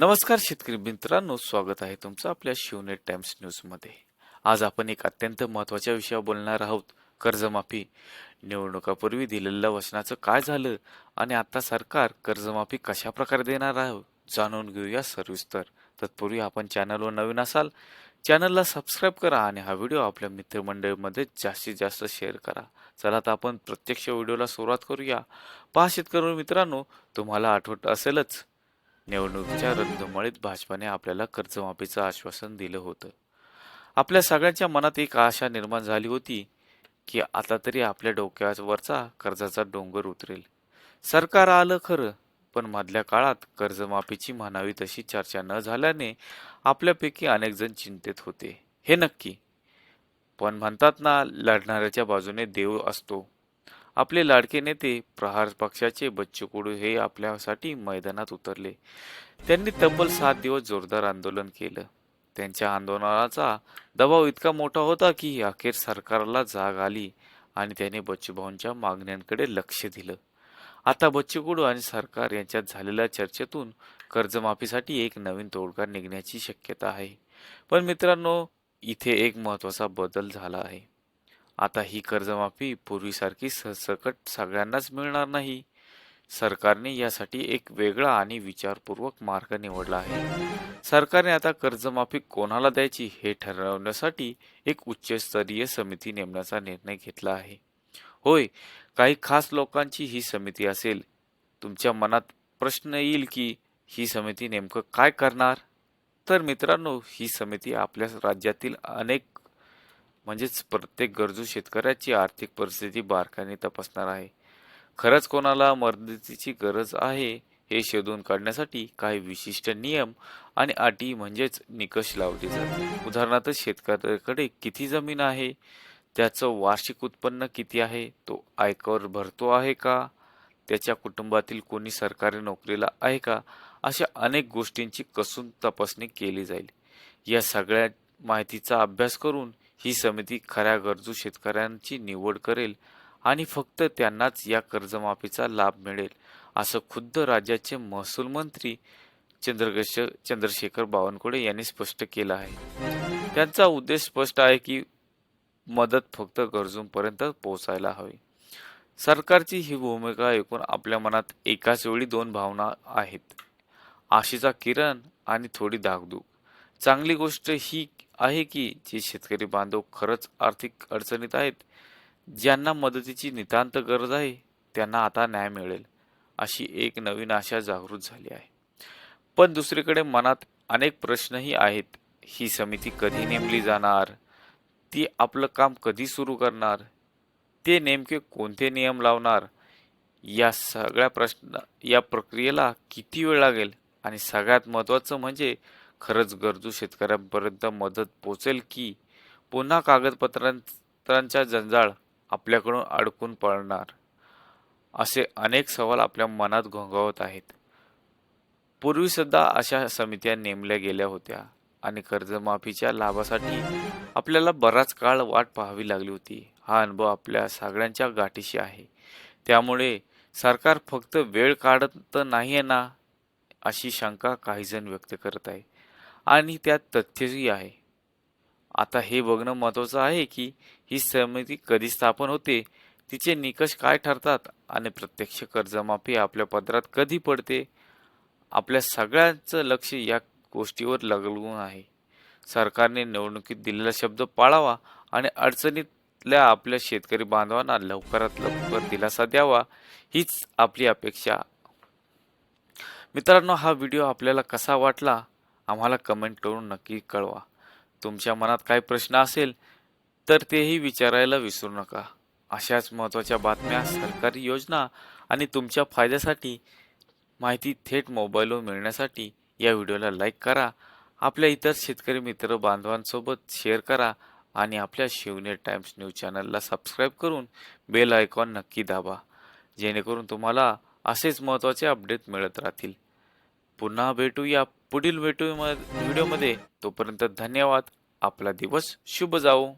नमस्कार शेतकरी मित्रांनो स्वागत आहे तुमचं आपल्या शिवनेट टाइम्स न्यूजमध्ये. आज आपण एक अत्यंत महत्त्वाच्या विषयावर बोलणार आहोत. कर्जमाफी. निवडणुकापूर्वी दिलेल्या वचनाचं काय झालं आणि आता सरकार कर्जमाफी कशा प्रकारे देणार आहे जाणून घेऊया सविस्तर. तत्पूर्वी आपण चॅनलवर नवीन असाल चॅनलला सबस्क्राईब करा आणि हा व्हिडिओ आपल्या मित्रमंडळीमध्ये जास्तीत जास्त शेअर करा. चला तर आपण प्रत्यक्ष व्हिडिओला सुरुवात करूया. पहा शेतकरी मित्रांनो तुम्हाला आठवत असेलच निवडणुकीच्या रद्दमळीत भाजपाने आपल्याला कर्जमाफीचं आश्वासन दिलं होतं. आपल्या सगळ्यांच्या मनात एक आशा निर्माण झाली होती की आता तरी आपल्या डोक्यावरचा कर्जाचा डोंगर उतरेल. सरकार आलं खरं पण मधल्या काळात कर्जमाफीची म्हणावी तशी चर्चा न झाल्याने आपल्यापैकी अनेक जण चिंतेत होते. हे नक्की. पण म्हणतात ना लढणाऱ्याच्या बाजूने देव असतो. आपले लाडके नेते प्रहार पक्षाचे बच्चू कडू हे आपल्यासाठी मैदानात उतरले. त्यांनी तब्बल सात दिवस जोरदार आंदोलन केलं. त्यांच्या आंदोलनाचा दबाव इतका मोठा होता की अखेर सरकारला जाग आली आणि त्याने बच्चूभाऊंच्या मागण्यांकडे लक्ष दिलं. आता बच्चू कडू आणि सरकार यांच्यात झालेल्या चर्चेतून कर्जमाफीसाठी एक नवीन तोडगा निघण्याची शक्यता आहे. पण मित्रांनो इथे एक महत्त्वाचा बदल झाला आहे. आता ही कर्जमाफी पूर्वीसारखी सहसकट सगळ्यांनाच मिळणार नाही. सरकारने यासाठी एक वेगळा आणि विचारपूर्वक मार्ग निवडला आहे. सरकारने आता कर्जमाफी कोणाला द्यायची हे ठरवण्यासाठी एक उच्चस्तरीय समिती नेमण्याचा निर्णय घेतला आहे. होय काही खास लोकांची ही समिती असेल. तुमच्या मनात प्रश्न येईल की ही समिती नेमकं काय करणार? तर मित्रांनो ही समिती आपल्या राज्यातील अनेक म्हणजेच प्रत्येक गरजू शेतकऱ्याची आर्थिक परिस्थिती बारकाने तपासणार आहे. खरंच कोणाला मदतीची गरज आहे हे शोधून काढण्यासाठी काही विशिष्ट नियम आणि अटी म्हणजेच निकष लावले जातात. उदाहरणार्थ शेतकऱ्याकडे किती जमीन आहे? त्याचं वार्षिक उत्पन्न किती आहे? तो आयकर भरतो आहे का? त्याच्या कुटुंबातील कोणी सरकारी नोकरीला आहे का? अशा अनेक गोष्टींची कसून तपासणी केली जाईल. या सगळ्या माहितीचा अभ्यास करून ही समिती खऱ्या गरजू शेतकऱ्यांची निवड करेल आणि फक्त त्यांनाच या कर्जमाफीचा लाभ मिळेल असं खुद्द राज्याचे महसूल मंत्री चंद्रगश चंद्रशेखर बावनकुळे यांनी स्पष्ट केलं आहे. त्यांचा उद्देश स्पष्ट आहे की मदत फक्त गरजूंपर्यंत पोहोचायला हवी. सरकारची ही भूमिका ऐकून आपल्या मनात एकाच वेळी दोन भावना आहेत. आशेचा किरण आणि थोडी धाकधूक. चांगली गोष्ट ही आहे की जे शेतकरी बांधव खरंच आर्थिक अडचणीत आहेत ज्यांना मदतीची नितांत गरज आहे त्यांना आता न्याय मिळेल अशी एक नवीन आशा जागृत झाली आहे. पण दुसरीकडे मनात अनेक प्रश्नही आहेत ही समिती कधी नेमली जाणार ती आपलं काम कधी सुरू करणार ते नेमके कोणते नियम लावणार या सगळ्या प्रश्न या प्रक्रियेला किती वेळ लागेल आणि सगळ्यात महत्त्वाचं म्हणजे खरंच गरजू शेतकऱ्यांपर्यंत मदत पोचेल की पुन्हा कागदपत्रांचा जंजाळ आपल्याकडून अडकून पडणार? असे अनेक सवाल आपल्या मनात घोंगावत आहेत. पूर्वीसुद्धा अशा समित्या नेमल्या गेल्या होत्या आणि कर्जमाफीच्या लाभासाठी आपल्याला बराच काळ वाट पाहावी लागली होती. हा अनुभव आपल्या सगळ्यांच्या गाठीशी आहे. त्यामुळे सरकार फक्त वेळ काढत नाही ना? अशी शंका काहीजण व्यक्त करत आहे. आणि त्यात तथ्यही आहे. आता हे बघणं महत्त्वाचं आहे की ही समिती कधी स्थापन होते तिचे निकष काय ठरतात आणि प्रत्यक्ष कर्जमाफी आपल्या पदरात कधी पडते आपल्या सगळ्यांचं लक्ष या गोष्टीवर लागून आहे. सरकारने निवडणुकीत दिलेला शब्द पाळावा आणि अडचणीतल्या आपल्या शेतकरी बांधवांना लवकरात लवकर दिलासा द्यावा हीच आपली अपेक्षा. मित्रांनो हा व्हिडिओ आपल्याला कसा वाटला? आम्हाला कमेंट करून नक्की कळवा. तुमच्या मनात काही प्रश्न असेल तर तेही विचारायला विसरू नका. अशाच महत्त्वाच्या बातम्या सरकारी योजना आणि तुमच्या फायद्यासाठी माहिती थेट मोबाईलवर मिळण्यासाठी या व्हिडिओला लाईक करा. आपल्या इतर शेतकरी मित्र बांधवांसोबत शेअर करा आणि आपल्या शिवनेर टाइम्स न्यूज चॅनलला सबस्क्राईब करून बेल आयकॉन नक्की दाबा. जेणेकरून तुम्हाला असेच महत्त्वाचे अपडेट मिळत राहतील. पुन्हा भेटूया पुढील भेटू व्हिडिओमध्ये तोपर्यंत धन्यवाद. आपला दिवस शुभ जावो.